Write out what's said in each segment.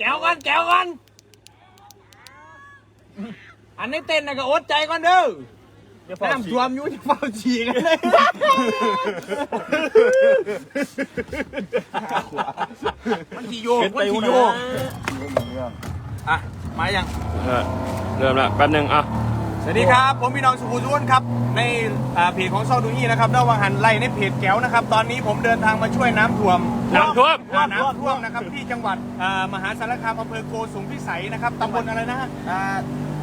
แก้วกันแก้วกัน อันนี้เต้นนะก็อดใจก่อนเด้อน้ำท่วมอยู่จะเฝ้าฉี่กันเลยมันที่โยกมันที่โยกอะมายังเออเริ่มละแป๊บหนึงอะส วัสดีครับ ผมพี่น้องสุภูสุวนครับ ในอ่าเพจของซอดูนี่นะครับระหว่างหันไล่ในเพจแก้วนะครับ ตอนนี้ผมเดินทางมาช่วยน้ำท่วมน้ำท่วม อ่าน้ำท่วมนะครับที่จังหวัดอ่ามหาสารคามอำเภอโกสุมพิสัยนะครับตำบลอะไรนะฮะอ่า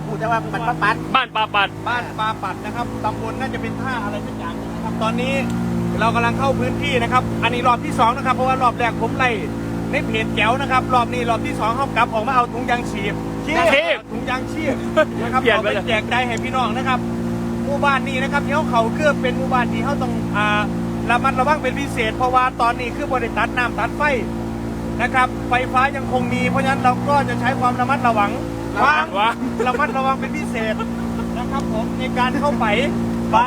พูดได้ว่ามันปั๊บปั๊บบ้านปลาปัด บ้านปลาปัดนะครับตำบลน่าจะเป็นท่าอะไรสักอย่างนะครับ ตอนนี้เรากำลังเข้าพื้นที่นะครับ อันนี้รอบที่สองนะครับ เพราะว่ารอบแรกผมไล่ในเพจแก้วนะครับ รอบนี้รอบที่สองเขากลับออกมาเอาถุงยางชีพ ชีพถุงยางชีพนะครับเปลี่ยนเอาไปไปเลย แจกจ่ายให้พี่น้องนะครับหมู่บ้านนี้นะครับที่เขาเขาเกือบเป็นหมู่บ้านที่เขาต้องอ่าระมัดระวังเป็นพิเศษ เพราะว่าตอนนี้คือบริตัดน้ำตัดไฟนะครับไฟฟ้ายังคงมี เพราะฉะนั้นเราก็จะใช้ความระมัดระวังระวังวะระมัดระวังเป็นพิเศษนะครับผมในการเข้าไปไป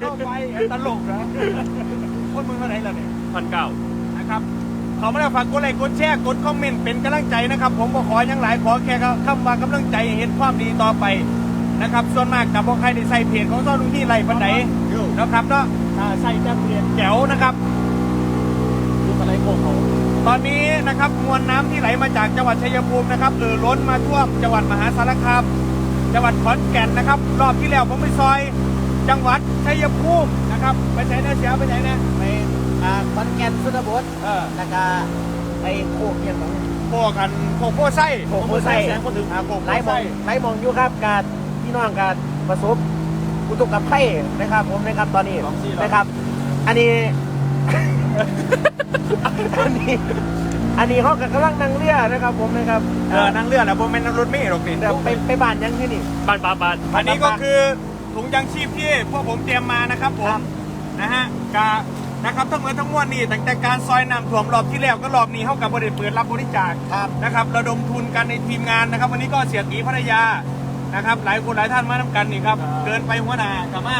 เข้าไปตลกนะคนมึงเท่าไหร่ล่ะเนี่ย พันเก้า นะครับ เขาไม่ได้ฝากกดไลค์กดแชร์กดคอมเมนต์เป็นกำลังใจนะครับ ผมก็ขออย่างหลายขอแค่คำว่ากำลังใจเห็นความดีต่อไปนะครับ ส่วนมากกับพวกใครได้ใส่เพจของซ่อนลุงที่ไรปันไหนนะครับเนาะใส่แต่เพจแจ๋วนะครับดูอะไรโกเขาตอนนี้นะครับมวลน้ำที่ไหลมาจากจังหวัดชัยภูมินะครับเอ่อล้นมาท่วมจังหวัดมหาสารคามจังหวัดขอนแก่นนะครับ รอบที่แล้วผมไปซอย จังหวัดชัยภูมินะครับไปไหนนะเสียไปไหนนะ อ่าขอนแก่นสุนบดเออ แล้วก็ไปโคกเนี่ยของ โคกันโคโคไส้โคกโคไส้ แสงคนถึงอ่าโคโคไล่มอไส้งไล่มองอยู่ครับการพี่น้องการประสบอุทกภัยนะครับ ผมนะครับตอนนี้นะครับ อันนี้ อันนี้ อันนี้เขากำลังนั่งเรือนะครับ ผมนะครับเออนั่งเรือนะผมเป็นนั่งรถเมล์หรอกนี่เดี๋ยวไปไปบ้านยังที่นี่ บ้านปลาปัดอันนี้ก็คือถุงยางชีพที่พวกผมเตรียมมานะครับผครัมบ นะฮะกา นะครับทั้งหมดทั้งมวลนี่ตั้งแต่การซอยน้ำท่วมรอบที่แล้วก็รอบนี้เข้ากับบริษัทเปิดรับบริจาคครับนะครับระดมทุนกันในทีมงานนะครับ วันนี้ก็เสียตีภรรยานะครับ หลายคนหลายท่านมาทำกันนี่ครับเกินไปหัวหน้ากับมา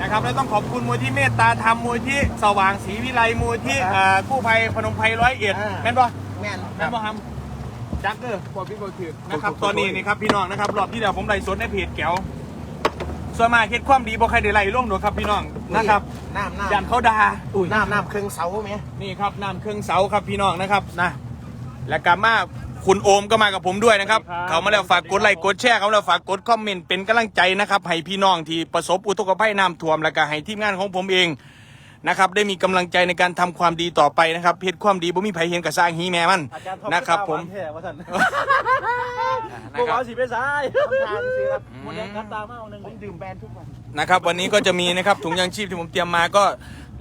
นะครับแล้วต้องขอบคุณมูลที่เมตตาธรรมมูลที่สว่างศรีวิไลมูลที่อ่ากู้ภัยพนมไพรร้อยเอ็ดแม่นปะแม่นแม่นปะฮัมจักเกอร์บอพี่บอถือนะครับตอนนี้นี่ครับพี่น้องนะครับรอบที่แล้วผมไล่สดในเพจแก้ว ส่วนมากเฮ็ดความดีบ่ใครได้ไล่ล่วงหรอกครับพี่น้องนะครับน้ำน้ยันเขาด่าำน้ำน้ำเครื่องเสาไหมนี่ครับน้ำเครื่องเสาครับพี่น้องนะครับนะและกามาคุณโอมก็มากับผมด้วยนะครับ เขามาแล้วฝากกดไลค์กดแชร์เขามาแล้วฝากกดคอมเมนต์เป็นกำลังใจนะครับให้พี่น้องที่ประสบอุทกภัยน้ำท่วมและก็ให้ทีมงานของผมเอง นะครับได้มีกำลังใจในการทำความดีต่อไปนะครับเพจความดีบ่มีไผเห็นกับสร้างฮีแม่มันนะครับผม แท้ว่าท่านนะพวกครัเราบสิไปซ้ายทำทางสิครับอืมหมดแรงกัดตามาเอาหนึ่งผมดื่มแบรนด์ทุกวัน นะครับวันนี้ก็จะมีนะครับถุงยางชีพที่ผมเตรียมมาก็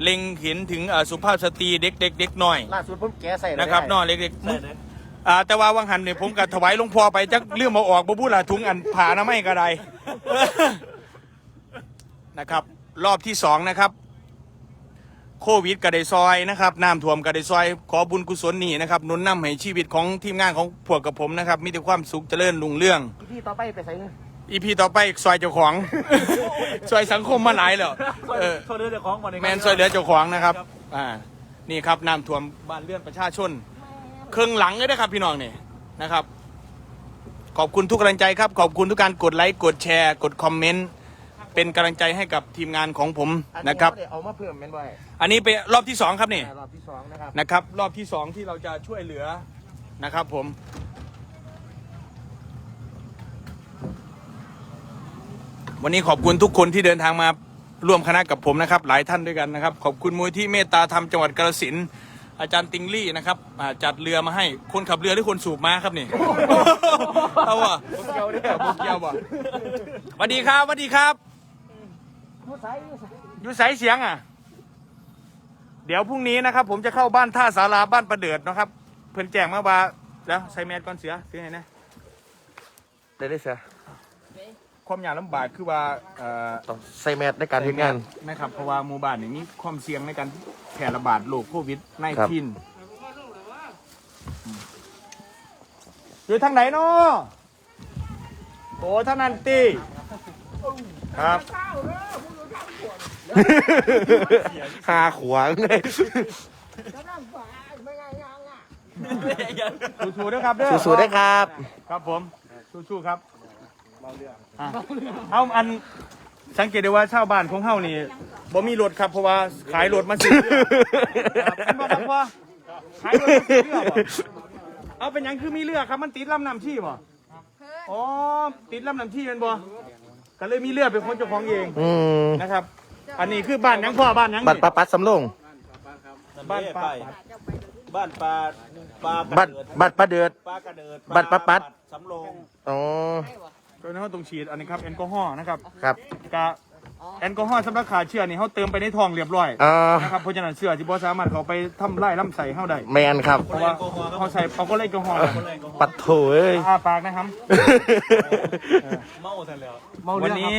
เล็งเห็นถึงเอ่อสุภาพสตรีเด็กเด็กเด็กน้อยล่าสุดผมแกะใส่เลยนะครับน้อยเล็กๆอ่าแต่ว่าวังหันเนี่ยผมกับถวายหลวงพ่อไปจักเรื่องมาออกบ่บูละถุงอันผ่านะไม่ก็ได้นะครับ รอบที่สองนะครับ โควิดกระไดซอยนะครับน้ำท่วมกระไดซอย ขอบุญกุศลนี่นะครับหนุนนำให้ชีวิตของทีมงานของพวกกับผมนะครับ มีแต่ความสุขเจริญรุ่งเรื่อง พี่ต่อไปไปใส่เลยอีพีต่อไปซอยเจ้าของ ซอยสังคมมาหลายแล้วเออโซเดือดของวันนี้แมนซอยเหลือเจ้าของนะครับ อ่า นี่ครับน้ำท่วมบ้านเรือนประชาชน เครื่องหลังเลยนะครับพี่น้องนี่นะครับ ขอบคุณทุกกำลังใจครับ ขอบคุณทุกการกดไลค์ กดแชร์ กดคอมเมนต์ เป็นกำลังใจให้กับทีมงานของผมนะครับเอามาเพิ่มเป็นบ่อยอันนี้เป็นรอบที่สองครับนี่ รอบที่สองนะครับ นะครับ รอบที่สองที่เราจะช่วยเหลือนะครับผม วันนี้ขอบคุณทุกคนที่เดินทางมาร่วมคณะกับผมนะครับ หลายท่านด้วยกันนะครับ ขอบคุณมูลที่เมตตาธรรมจังหวัดกาฬสินธุ์อาจารย์ติงลี่นะครับอ่าจัดเรือมาให้คนขับเรือหรือคนสูบม้าครับนี่เอาวะเกี่ยวเนี่ยโบเกียวบ่สวัสดีครับสวัสดีครับ ผู้ใส่ผู้ใส่อยู่สายเสียงอะ เดี๋ยวพรุ่งนี้นะครับ ผมจะเข้าบ้านท่าสาราบ้านประเดิดนะครับ เพิ่นแจ้งมาว่าแล้วใส่แมสก่อนเสือคือไงนะได้ได้เสียความยากลำบากคือว่าเอ่อต้องใส่แมสในการทำงาน นะครับเพราะว่าหมู่บ้านนี้มีความเสี่ยงในการแพร่ระบาดโรคโควิดในครับทินอยู่ทางไหนเนาะโอ้ท่านันตีครับ หาขวางเลยสู้ๆด้วยครับเด้อสู้ๆด้วยครับ ครับผมสู้ๆครับอะเอาอันสังเกตได้ว่าชาวบ้านของเฮานี่บ่มีรถครับเพราะว่าขายรถมาซื้อครับเห็นบ่ครับพ่อขายรถมาซื้อเรือบ่เอาเป็นหยังคือมีเรือครับมันติดลำน้ำที่บ่อ๋อติดลำน้ำที่แมันบ่ก็เลยมีเรือเป็นคนเจ้าของเองอืม นะครับ อันนี้คือบ้านหยังพ่อบ้านหยังบัตรปลาปัดสำโรงบ้านป้าบ้านปลาปลาบัตรบัตรปลาเดือด ปลากระเดิดบัตรปลาปัด สำโรงอ๋อก็นั่นตรงฉีดอันนี้ครับแอลกอฮอล์นะครับครับ กะ แอลกอฮอล์สำหรับขาเชื้อนี่เขาเติมไปในท้องเรียบร้อยอ่า นะครับเพราะฉะนั้นเสื้อที่บ่สามารถเขาไปทำลายลำไส้เข้าได้แมนครับ เพราะว่าเขาใส่เอาก็เล่นแอลกอฮอล์ปัดโถเอ้ยอ้าปากนะครับ เมาเสร็จแล้ว วันนี้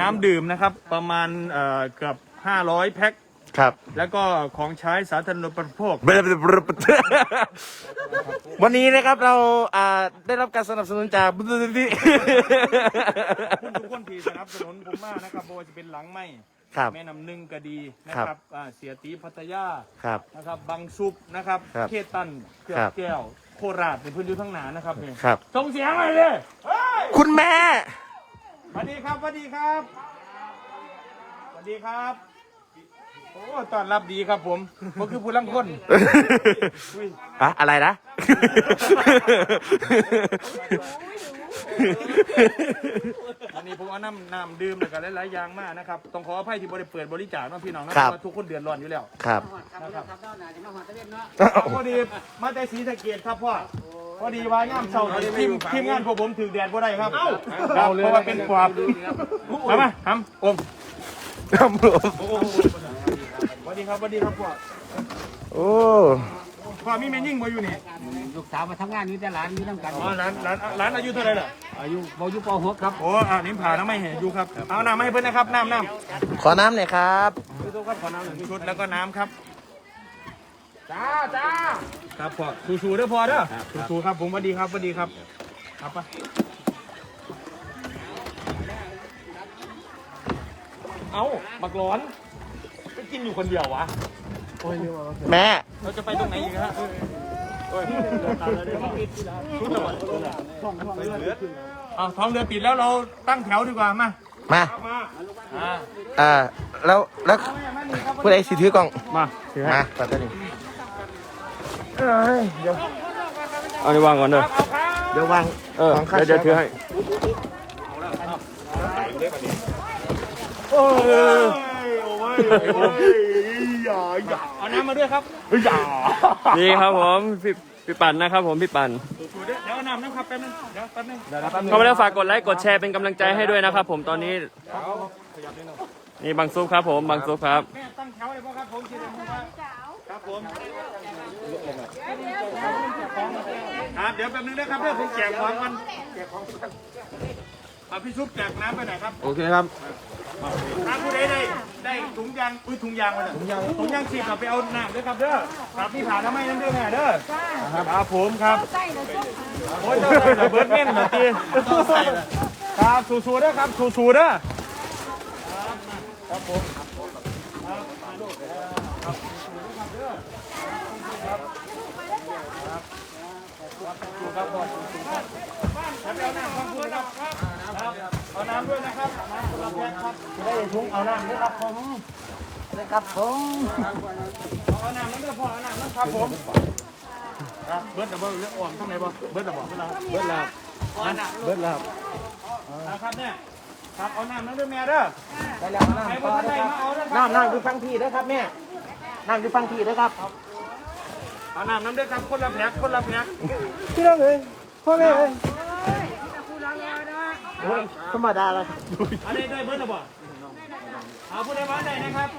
น้ำดื่มนะครับประมาณเอ่อเกือบ 500 แพ็ค ครับ แล้วก็ของใช้สาธารณูปโภค วันนี้นะครับเราอ่าได้รับการสนับสนุนจากคุณ ทุกคนที่สนับสนุนผมมากนะครับโบว่าจะเป็นหลังไม้ครับ แม่น้ำหนึ่งก็ดีนะคครัรับบอ่าเสียตีพัทยาครับนะครับบางซุปนะครับครับเคตันเกลือครับ แก้วโคราชเป็นพื้นที่ทั้งหนานะครับนี่ครับ ส่งเสียงหน่อยเลยเฮ้ยคุณแม่ สวัสดีครับสวัสดีครับสวัสดีครับโอ้ต้อนรับดีครับผมก็คือผู้ลังคนอุ้ยอะอะไรนะ วันนี้ผมเอาน้ำน้ำดื่มแล้วก็หลายๆอย่างมากนะครับ ต้องขออภัยที่บริเปิดบริจาคเนาะพี่น้องนะเพครับราะว่าทุกคนเดือดร้อนอยู่แล้วครับพอดีมาแต่สีสะเกดครับพ่อพอดีว่าย่ำเช้านี่ทีมทีมงานพวกผมถือแดดบ่ได้ครับครับเพราะว่าเป็นความเอามาทำอมครับผมสวัสดีครับสวัสดีครับพ่อ โอ้ พ่อมีแม่ยิ่งมาอยู่นี่ลูกสาวมาทำงานอยู่แต่หลานอยู่น้ำกันอ๋อร้านร้านร้านอายุเท่าไหร่ล่ะอายุบอยู่ป .6 ครับโอ้อ่านิ้มผ่าน้ำไม่เห็นอยู่ครับเอาน้ำมาให้เพื่อนนะครับน้ำน้ำขอน้ำหน่อยครับชุดแล้วก็น้ำครับจ้าจ้าครับพ่อสู้ๆเด้อพ่อเด้อสู้ๆครับผมสวัสดีครับสวัสดีครับครับปะเอาบักร้อนไปกินอยู่คนเดียววะ แม่ เราจะไปตรงไหนอีกฮะโอ้ยเอาท้องเรือปิดแล้วเราตั้งแถวดีกว่ามามามาอ่าอ่าแล้วแล้วผู้ใดสิถือกล่องมามาปัดตัวนี้เอาในวางก่อนเด้อเดี๋ยววางเออของข้าเดี๋ยวเดี๋ยวถือให้โอ้ยโอ้ยโอ้ยอย่าอย่าเอาน้ำมาด้วยครับอย่านี่ครับผมพี่พี่ปั่นนะครับผมพี่ปั่นเดี๋ยวเอาน้ำนะครับแป๊บนึงเดี๋ยวแป๊บนึงเข้ามาแล้วฝากกดไลค์กดแชร์เป็นกำลังใจให้ด้วยนะครับผมตอนนี้นี่บางซุปครับผมบางซุปครับแม่ตั้งแถวเลยพ่อครับผมคิดว่าครับผมครับเดี๋ยวแป๊บนึงนะครับเพื่อผมแจกของกันแจกของกัน เอาพี่ซุปแจกน้ำไปไหนครับ โอเคครับ ถ้าผู้ใดได้ได้ถุงยางอุ้ยถุงยางมาถุงยางถุงยางสีกลับไปเอาน้ำด้วยครับเด้อครับพี่ผ่าทำไมนั่นด้วยแม่เด้อครับผมครับโอ้ยเจ้าใส่ระเบิดเม่นเหรอตีครับสู้ๆเด้อครับสู้ๆเด้อครับผมครับ ผมเอาน้ำด้วยนะครับเอาน้ำด้วยนะครับน้ำคนละแพ็คครับได้ถุงเอาน้ำด้วยครับผมนะครับผมเอาน้ำนั่นเด้อพ่อเอาน้ำนั่นครับผมครับเบิร์ดดับเบิลเรื่องอ่อนข้างในบ่เบิร์ดดับเบิลเบิร์ดแล้วเบิร์ดแล้วครับเนี่ยครับเอาน้ำนั่นด้วยแม่เด้อได้แล้วใครบ่ทันได้มาเอาเด้อครับน้ำน้ำอยู่ฟังพี่ด้วยครับแม่น้ำอยู่ฟังพี่ด้วยครับเอาน้ำนั่นด้วยครับคนละแพ็คคนละแพ็คพี่น้องเอ้ยพ่อแม่เอ้ย โอ้ยธรรมดาแล้วอันนี้ได้เบิร์ดดับเบิลเอาผู้ใดมาได้นะครับ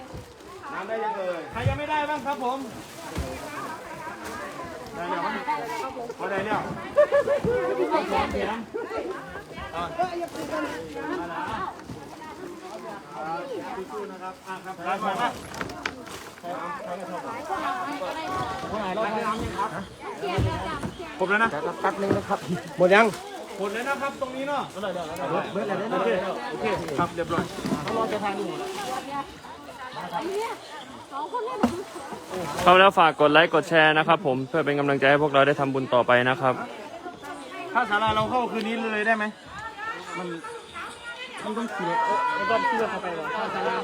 น้ำได้ยังเลยใครยังไม่ได้บ้างครับผมได้แล้วพอได้แล้วเสียงอะสู้ๆนะครับอะครับครับครับครบแล้วนะแป๊บนึงนะครับ หมดยัง หมดแล้วนะครับตรงนี้เนาะเบิร์ดแล้วโอเคโอเคครับเรียบร้อยเเข้ามาแล้วฝากกดไลค์กดแชร์นะครับผมเพื่อเป็นกำลังใจให้พวกเราได้ทำบุญต่อไปนะครับ ถ้าศาลาเราเข้าคืนนี้เลยได้ไหมมันต้องขี่รถมันต้องขี่รถเข้าไปวะถ้าจะลา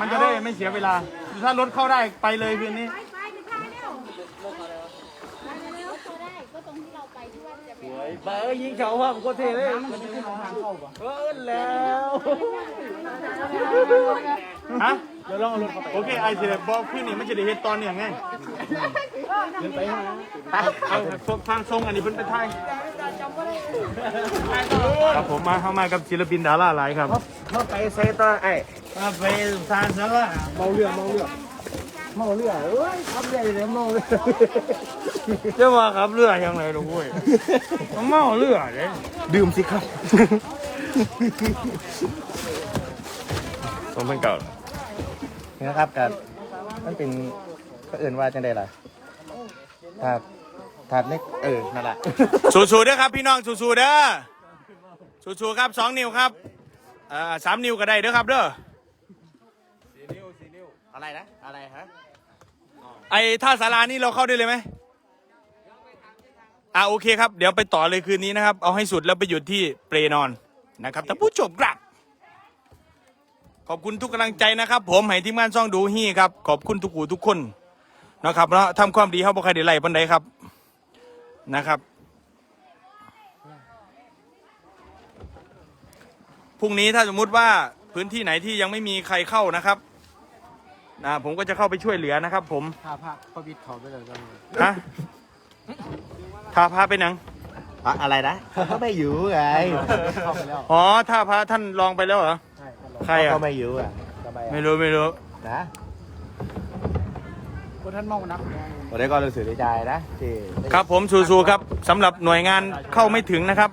มันจะได้ไม่เสียเวลา ถ้ารถเข้าได้ไปเลยคืนนี้ ไปไปไม่ใช่เร็วไปเร็วเขาได้ก็ตรงที่เราไปที่ ว่าจะไปไปเอ้ยยิงเขาว่าผมก็เท่เลยมันจะขึ้นทางเข้าปะเออแล้วฮะเดี๋ยวลองเอารถเข้าไปโอเคไอเสียบอกขึ้นนี่มันจะได้เห็นตอนเนี่ยไงเอาพวกทางทรงอันนี้เพิ่นไปไทยครับผมมาเข้ามากับศิลปินดาราหลายครับ เข้าไปเซต่อไอ้มาไปทานซะละเมาเรือเมาเรือ เมาเรือเอ้ยขับเรือเลยเมาเรือจะว่าครับเรือยังไงลูกเว้ยมันเมาเรือเลยดื่มสิครับสมเป็นเก่านี่นะครับกับมันเป็นก็เอื่นว่าจังไดล่ะถาดถาดนี่เออนั่นแหละสู้ๆเด้อครับ พี่น้องสู้ๆเด้อสู้ๆครับสองนิ้วครับเอ่อสามนิ้วก็ได้เด้อครับเด้ออะไรนะ อะไรฮะ ไอ้ท่าศาลานี่เราเข้าได้เลยไหมอ่าโอเคครับ เดี๋ยวไปต่อเลยคืนนี้นะครับ เอาให้สุดแล้วไปหยุดที่เปรนอนนะครับท่านผู้ชมครับ ขอบคุณทุกกำลังใจนะครับ ผมให้ทีมงานช่องดูฮี่ครับ ขอบคุณทุกหูทุกคนนะครับแล้วทำความดีเขาบอกใครเดี๋ยวไล่ปันใดครับนะครับพรุ่งนี้ถ้าสมมุติว่าพื้นที่ไหนที่ยังไม่มีใครเข้านะครับ นะผมก็จะเข้าไปช่วยเหลือนะครับ ผมพาพาพระบิดเขาไปเลยกันฮะท่าพระไปหนังอะไรนะเขาไม่อยู่ไงเข้าไปแล้วอ๋อท่าพระท่านลองไปแล้วเหรอใช่ใครอะเขาไม่อยู่อะทำไมไม่รู้ไม่รู้นะคนท่านเมานักวันนี้ก็รู้สึกดีใจนะที่ได้ครับผมสู้ๆครับสำหรับหน่วยงานเข้าไม่ถึงนะครับ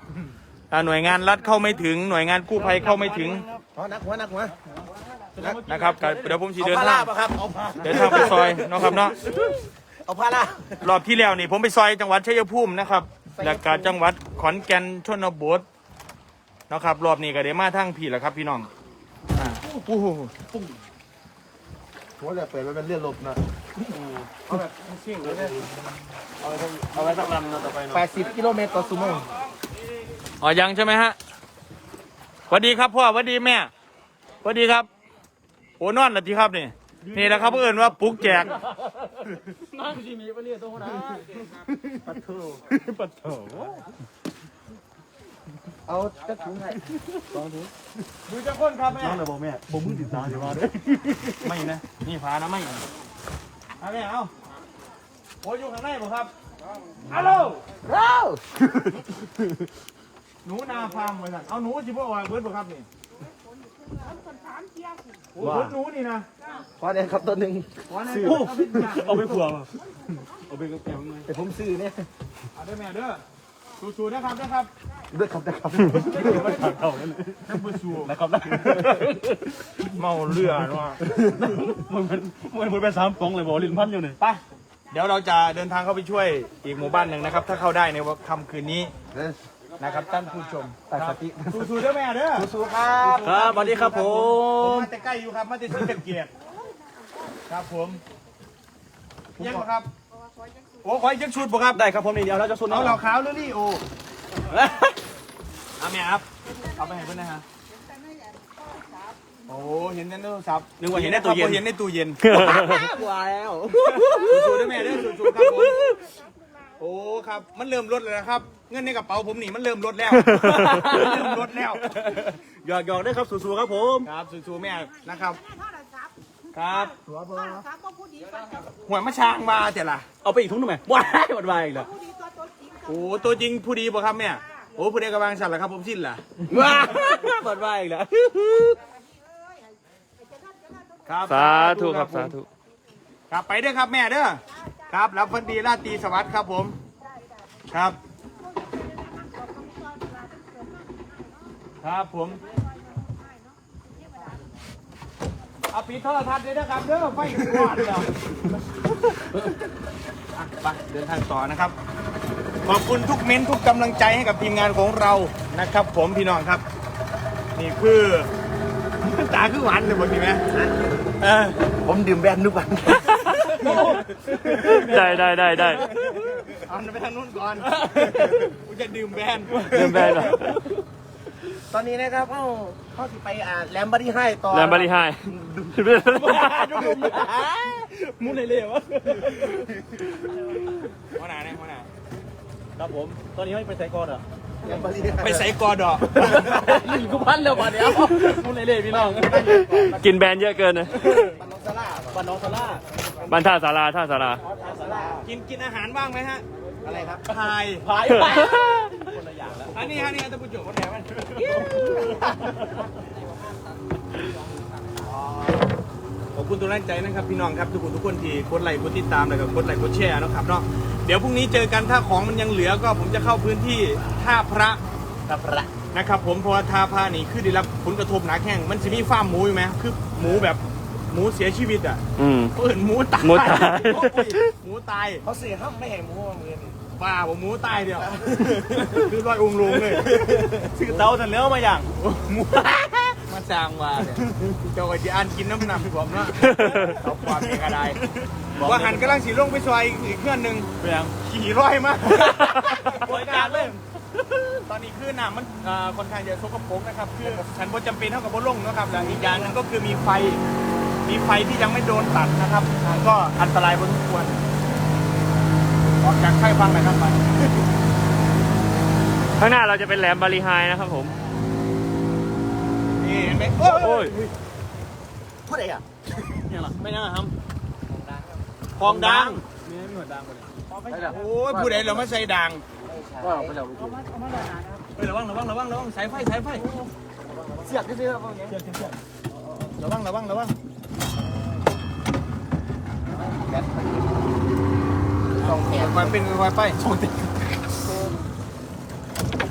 อ่าหน่วยงานรัฐเข้าไม่ถึง หน่วยงานกู้ภัยเข้าไม่ถึง อ๋อนักหัวนักหัว นะครับก็เดี๋ยวผมสีเอาเดินพาทาลางป่ะครับ เอาพาเดินทางไปซอยเนาะครับเนาะเอาพาลารอบที่แล้วนี่ผมไปซอยจังหวัดชัยภูมินะครับแล้วก็จังหวัดขอนแก่นชนบทนะครับ รอบนี้ก็ได้มาทั้งพี่แหละครับ พี่น้องอ่าโอ้โหหัวเรือเปิดมันเป็นเรือลบนะเอาไว้สักลำนะต่อไปแปดสิบกิโลเมตรต่อชั่วโมงอ๋อยังใช่ไหมฮะสวัสดีครับพ่อสวัสดีแม่สวัสดีครับ โอ้นอนแล้วทีครับนี่ นี่แหละครับเพื่อนว่าปลุกแจกเอาจะถุงให้ดูจะคนครับแม่น้องเลยบอกแม่บ่มึงติดตามอยู่ว่าด้วยไม่นะ นี่พานะไม่เอาแม่เอาโอ้ยอยู่ข้างในบ่ครับฮัลโหลเอ้าหนูนาฟาร์มไว้สั่นเอาหนูจิบ่ว่าเบิร์ดบ่ครับนี่ โอ้ยเบิร์ดหนูนี่นะพอเนี่ยครับตัวหนึ่งซื้อเอาไปขวงแต่ผมซื้อเนี่ยเอาได้แม่เด้อสู้ๆนะครับนะครับด้วยครับนะครับน้ำมือสู้นะครับเมาเรือว่ะมันเป็นมันเป็นสามปองเลยบอกลิ้นพันอยู่นี่ไปเดี๋ยวเราจะเดินทางเข้าไปช่วยอีกหมู่บ้านหนึ่งนะครับ ถ้าเข้าได้ในค่ำคืนนี้ นะครับท่านผู้ชมแต่สติสู้ๆเด้อแม่เด้อสู้ๆครับครับสวัสดีครับผผมมมาแต่ใกล้อยู่ครับมาแต่ศรีสะเกียรครับผมยังบ่ครับโอ้ขออีกจักชุดบ่ครับได้ครับผมนี่เดียวเราจะสุนเอาเหล่าขาวหรือลี่โอเอาแม่ครับเอาไปให้เพื่อนนะฮะโอ้เห็นในโทรศัพท์นึกว่าเห็นในตู้เย็น เห็นในตู้เย็นว้าแล้ว สู้ๆด้วยแม่เด้อสู้ๆครับผม โอ้ครับ มันเริ่มลดแล้วนะครับ เงินในกระเป๋าผมนี่มันเริ่มลดแล้ว เริ่มลดแล้ว หยอกหยอกได้ครับสู้ๆครับผมครับสู้ๆแม่นะครับโทรศัพท์ครับโทรศัพท์ก็พูดดีกว่าหวยมาช้างมาแต่ละเอาไปอีกทุ่งหนึงไหมว้ายหมดวายอีกแล้วพูดดีตัวตนจริงโอ้ตัวจริงผู้ดีบ่ครับแม่โอ้ผู้ใดกระบางสัตว์ล่ะครับผมสิ้นล่ะว้ายหมดวายอีกแล้วครับสาธุครับสาธุครับไปเด้อครับแม่เด้อ ครับรับฟันดีราตรีสวัสดิ์ครับผม ครับ ครับผมเอาปีโทรทัศน์ด้วยนะครับเด้อไฟกวาดแล้วอะไปเดินทางต่อนะครับ ขอบคุณทุกเม้นท์ทุกกำลังใจให้กับทีมงานของเรานะครับ ผมพี่น้องครับ นี่คือตาคือหวานเลยบางทีไหมเออผมดื่มแบนทุกวัน ได้ได้ได้ได้เอาไปทางนู้นก่อนกูจะดื่มแบนเดินไปเหรอตอนนี้นะครับเขาเขาสิไปอ่าแลมบารีไฮต่อแลมบารีไฮมุนเลยๆวะหัวหน้าเนี่ยหัวหน้าครับผม ตอนนี้ให้ไปใส่ก่อนอะแลมบารีไฮ ไปใส่กอดอกนี่กูพันแล้วบาดเดียวมุนเลยๆพี่น้องกินแบรนด์เยอะเกินนะปันนองซาร่าบ้านน้องซาร่าบ้านท่าสาราท่าสาราซาร่ากินกินอาหารบ้างไหมฮะ อะไรครับพายพายอันนี้ฮะนี่ฮะท่านผู้ชมคนไหนมันขอบคุณตัวแรงใจนะครับพี่น้องครับทุกคนทุกคนที่กดไลค์กดติดตามแล้วก็กดไลค์กดแชร์นะครับเนาะเดี๋ยวพรุ่งนี้เจอกันถ้าของมันยังเหลือก็ผมจะเข้าพื้นที่ท่าพระกับระนะครับผมเพราะว่าท่าพระนี่คือได้รับผลกระทบหนักแห้งมันจะมีฟาร์มหมูอยู่ไหมคือหมูแบบหมูเสียชีวิตอะอืม เปิดหมูตายหมูตายหมูตายเขาเสียห้ามไม่เห็นหมูมาเมือนี่บ้าผมหมูตายเดียวคือรอยองค์ลงเลยซื้อเตาเสร็จแล้วมาอย่างหมู มาสร้างว่าเนี่ยเจ้าไอ้ที่อ่านกินน้ำหนักผมเนาะเอาความเป็นกระไดว่าหันกำลังสีลงไปซอยอีกเครื่องหนึ่งเปลี่ยนขี่ร้อยมากบริการเลยตอนนี้คือน้ำมันเอ่อค่อนข้างจะสกปรกนะครับ คือฉันบ่จำเป็นเท่ากับบนลงนะครับแล้วอีกอย่างหนึงก็คือมีไฟ มีไฟที่ยังไม่โดนตัดนะครับ ก็อันตรายพอสมควรออกจากค่ายฟังหน่อยครับไป ข้างหน้าเราจะเป็นแหลมบารีไฮนะครับผม นี่เห็นไหมโอ้ยพูดอะไรอะไม่น่าทำคลองดังมีไม่หัวดังกว่านี้โอ้ยผู้ใดเราไม่ใส่ดังว่าไปแล้วเฮ้ยระวังระวังระวังระวังสายไฟสายไฟเสียบที่ซื้อพวกนี้ระวังระวังระวังแบนส่งไฟเป็นไฟไปส่งติด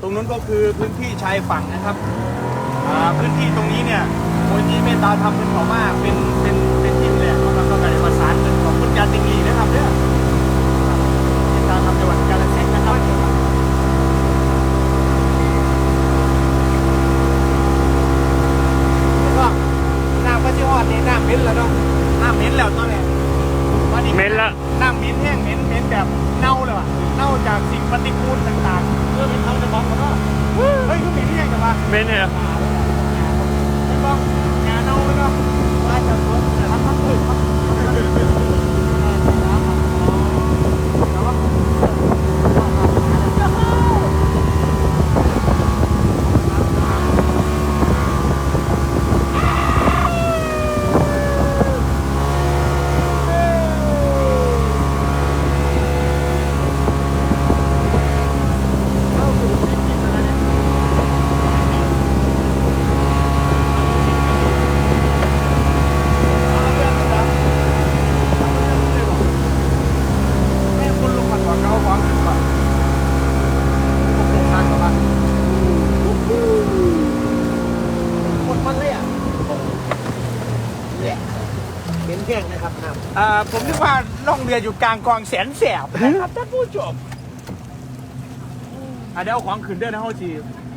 ตรงนู้นก็คือพื้นที่ชายฝั่งนะครับอ่า พื้นที่ตรงนี้เนี่ยโมจิเมตตาทำเป็นเขามากเป็นเป็นเป็นที่แหลกนะครับก็การประสานกันขอบคุณการติงลีนะครับเนี่ยเมตตาทำจังหวัดกาฬสินธุ์นะครับแล้วก็น้ำก็ชิฮอดนี่น้ำเหม็นแล้วเนาะน้ำเหม็นแล้วตอนนี้วันนี้เหม็นละ น้ำเหม็นแห้งเหม็นเหม็นแบบเน่าเลยว่ะเน่าจากสิ่งปฏิกูลต่างๆเพื่อเป็นเขาจะบอกกันว่าเฮ้ยคือเหม็นที่ไหนกันวะเมนเนี่ยไม่บอกงานเน่าเลยเนาะว่าจะรถแต่ทำทั้งคืนแม่คุณลุงมาขอเขาของขึ้นก่อนผมลงทางก่อนหมดมันเลยอะ เป็นแข้งนะครับน้ำ อ่าผมนึกว่าล่องเรืออยู่กลางกองแสนแสบนะครับท่านผู้ชมอะเดี๋ยวเอาของขึ้นเด้อนะเฮาจี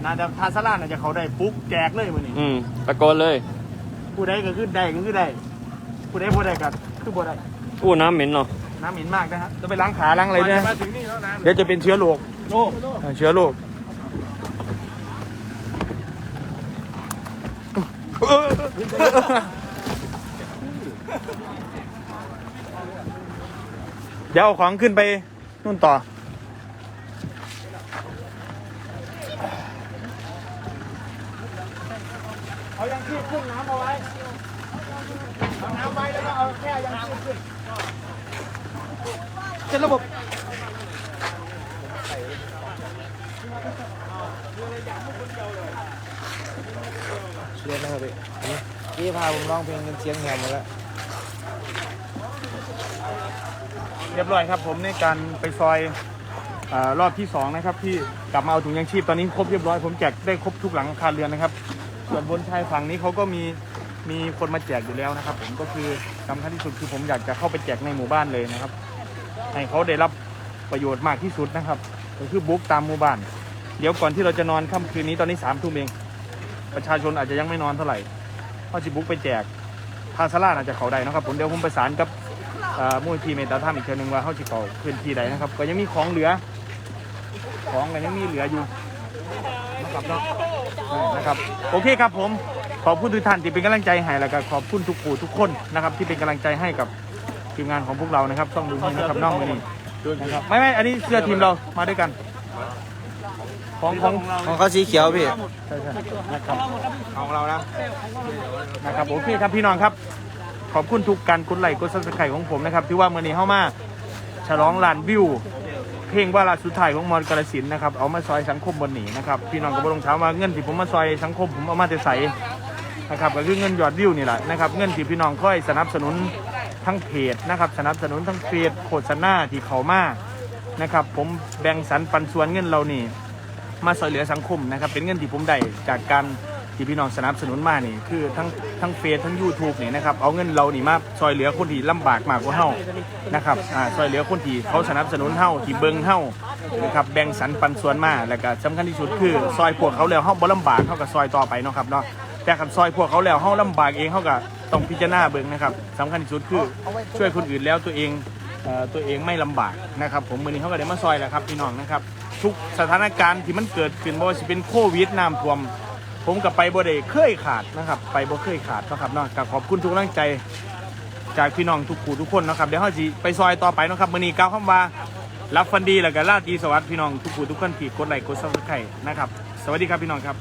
น่าจะทาสลาน่าจะเขาได้ปุ๊บแจกเลยมื้อนี้อืมตะโกนเลยผู้ใดก็คือได้ก็คือได้ผู้ใดบ่ได้ก็คือบ่ได้อู้น้ำเหม็นเนาะน้ำเหม็นมากนะครับจะไปล้างขาล้างอะไรด้วยนะมาถึงนี่แล้วนะเดี๋ยวจะเป็นเชื้อโรคโอ้เออเชื้อโรค เดี๋ยวเอาของขึ้นไปนู่นต่อ เอายังชีพขึ้นน้ำเอาไว้เอาน้ำไว้แล้วก็เอาแค่ยังชีพขึ้นเป็นระบบเรียนนะครับพี่พี่พาผมร้องเพลงกันเสียงแหบหมดแล้ว เรียบร้อยครับ ผมในการไปซอยอรอบที่สองนะครับ ที่กลับมาเอาถุงยังชีพตอนนี้ครบเรียบร้อยผมแจกได้ครบทุกหลังคาเรือนนะครับ ส่วนบนชายฝั่งนี้เขาก็มีมีคนมาแจกอยู่แล้วนะครับ ผมก็คือสำคัญที่สุดคือผมอยากจะเข้าไปแจกในหมู่บ้านเลยนะครับ ให้เขาได้รับประโยชน์มากที่สุดนะครับ ก็คือบุ๊กตามหมู่บ้าน เดี๋ยวก่อนที่เราจะนอนค่ำคืนนี้ตอนนี้สามทุ่มเองประชาชนอาจจะยังไม่นอนเท่าไหร่เพราะจิบุ๊กไปแจกทางสลาน่าจจะเขาใดเนะครับ ผมเดี๋ยวผมประสานกับ อ่อมูลทีเมตตาธรรมอีกเทื่อนึงว่าเขาจะเขาพื้นที่ใดนะครับ ก็ยังมีของเหลือ ของก็ยังมีเหลืออยู่นะครับเนาะอ่านะครับ โอเคครับผมขอบคุณทุกท่านที่เป็นกำลังใจให้แล้วก็ขอบคุณทุกผู้ทุกคนนะครับ ที่เป็นกำลังใจให้กับทีมงานของพวกเรานะครับ ต้องดูนี่นะครับน้องมือนี่นะครับไม่ไม่อันนี้เสื้อทีมเรามาด้วยกัน ของของของเขาสีเขียวพี่ใช่ใช่นะครับของเรานะนะครับโอเคครับพี่น้องครับ ขอบคุณทุกการกดไลค์กดซับสไครต์ของผมนะครับที่ว่าเมื่อนี้เข้ามาฉลองลานวิว เพลงว่าลาสุดท้ายของมอนกาลสินนะครับเอามาซอยสังคมบนหนีนะครับพี่น้องก็บ่ต้องถามว่าเงินที่ผมมาซอยสังคมผมเอามาแต่ใสนะครับก็คือเงินยอดวิวนี่แหละนะครับเงินที่พี่น้องค่อยสนับสนุนทั้งเพจนะครับสนับสนุนทั้งเฟซโฆษณาที่เขามานะครับผมแบ่งสรรปันส่วนเงินเรานี่มาช่วยเหลือสังคมนะครับเป็นเงินที่ผมได้จากการ ที่พี่น้องสนับสนุนมานี่คือทั้งทั้งเฟซทั้ง YouTube นี่นะครับเอาเงินเรานี่มาช่วยเหลือคนที่ลำบากมากกว่าเฮานะครับอ่าช่วยเหลือคนที่เขาสนับสนุนเฮาที่เบิงเฮานะครับแบ่งสรรปันส่วนมาแล้วก็สำคัญที่สุดคือซอยพวกเขาแล้วเฮาบ่ลำบากเฮาก็ซอยต่อไปเนาะครับเนาะแต่คันซอยพวกเขาแล้วเฮาลำบากเองเฮาก็ต้องพิจารณาเบิงนะครับสำคัญที่สุดคือช่วยคนอื่นแล้วตัวเองเอ่อตัวเองไม่ลำบากนะครับผมมือนี้เขาก็ได้มาซอยแล้วครับพี่น้องนะครับทุกสถานการณ์ที่มันเกิดขึ้นบ่ว่าจะเป็นโควิดน้ำท่วม ผมกับไปบ่ได้เคยขาดนะครับ ไปบ่เคยขาดนะครับเนาะก็ขอบคุณทุกกำลังใจ จากพี่น้องทุกคู่ทุกคนนะครับเดี๋ยวเฮาจะไปซอยต่อไปนะครับมื้อนี้ก้าวคำว่ารับฟันดีแล้วก็ราตรีสวัสดิ์พี่น้องทุกคู่ทุกคนที่กดไลค์กดซับสไครต์นะครับ สวัสดีครับพี่น้องครับ